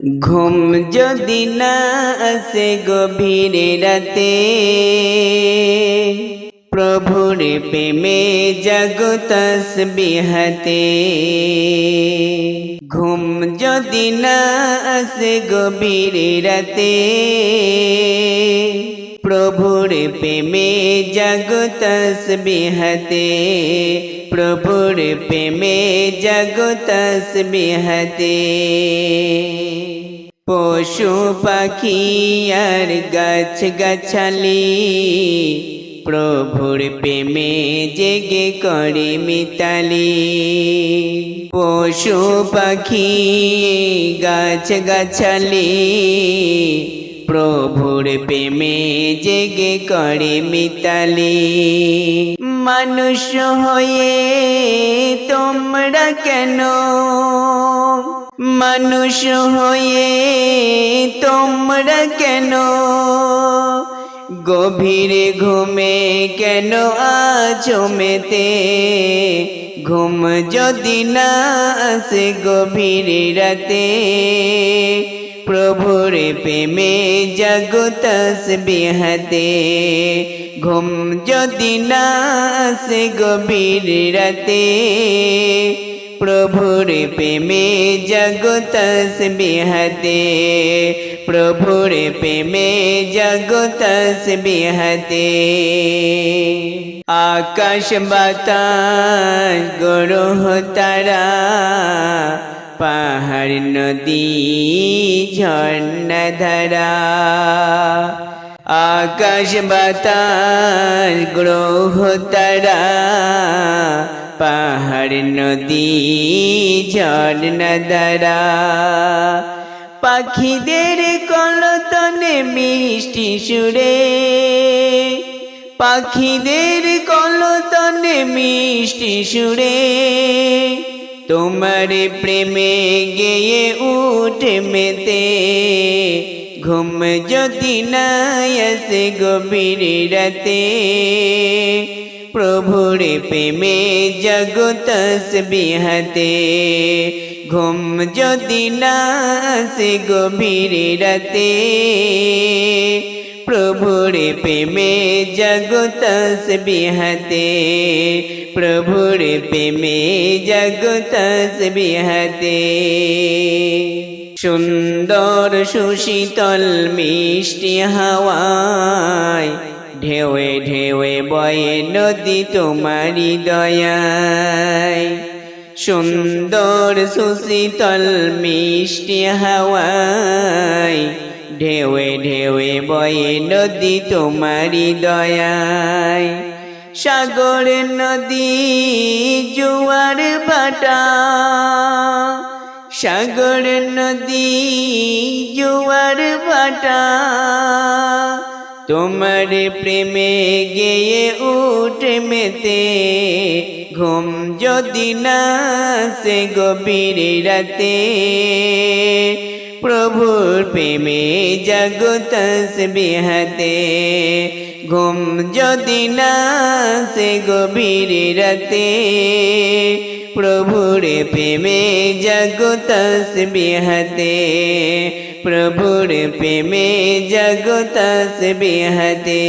ঘুম যদি না আসে গভীর রাতে, প্রভুর প্রেমে জগতস বিহাতে ঘুম যদি না আসে গভীর রাতে, প্রভুর প্রেমে জগতস বিহতে প্রভুর প্রেমে জগতস বিহতে পশু পাখি আর গাছ গাছালি প্রভুর প্রেমে জেগে করে মিতালি। পশু পাখি গাছ গাছালি প্রভুর প্রেমে জেগে করে মিতালি। মানুষ হয়ে তোমরা কেন মানুষ হয়ে তোমরা কেন? গভীর ঘুমে কেন আছো মেতে? ঘুম যদি না আসে গভীর রাতে, প্রভুর প্রেমে জগতস বিহতে ঘুম যদি না আসে গভীর রাতে প্রভুর প্রেমে জগতস বিহতে। প্রভুর প্রেমে জগতস বিহতে। আকাশ বাতাস, গ্রহ তারা, পাহাড়, নদী, ঝর্ণা ধারা। আকাশ বাতাস, গ্রহ তারা পাহাড় নদী ঝর্ণা ধারা পাখিদের কলতনে মিষ্টি সুরে। পাখিদের কলতনে মিষ্টি সুরে। তোমার প্রেমে গেয়ে উঠ মেতে। ঘুম যদি না আসে গভীর রাতে। প্রভুর প্রেমে জগতস বিহাতে ঘুম যদি না আসে গভীর রাতে, প্রভুর প্রেমে জগতস বিহতে প্রভুর প্রেমে জগতস বিহতে সুন্দর সুশীতল মিষ্টি হাওয়ায় ঢেউয়ে ঢেউয়ে বয়ে নদী তোমারি দয়ায় সুন্দর সুশীতল মিষ্টি হাওয়ায়। ঢেউয়ে ঢেউয়ে বয়ে নদী তোমারি দয়ায় সাগর নদী, জোয়ার ভাটা। সাগর নদী, জোয়ার ভাটা। তোমার প্রেমে গেয়ে উঠে মেতে, ঘুম যদি না সে গভীর রাতে। প্রভুর প্রেমে জগতস বিহাতে, ঘুম যদি না সে গভীর রাতে। প্রভুর প্রেমে জগতস বিহতে প্রভুর প্রেমে জগতস বিহতে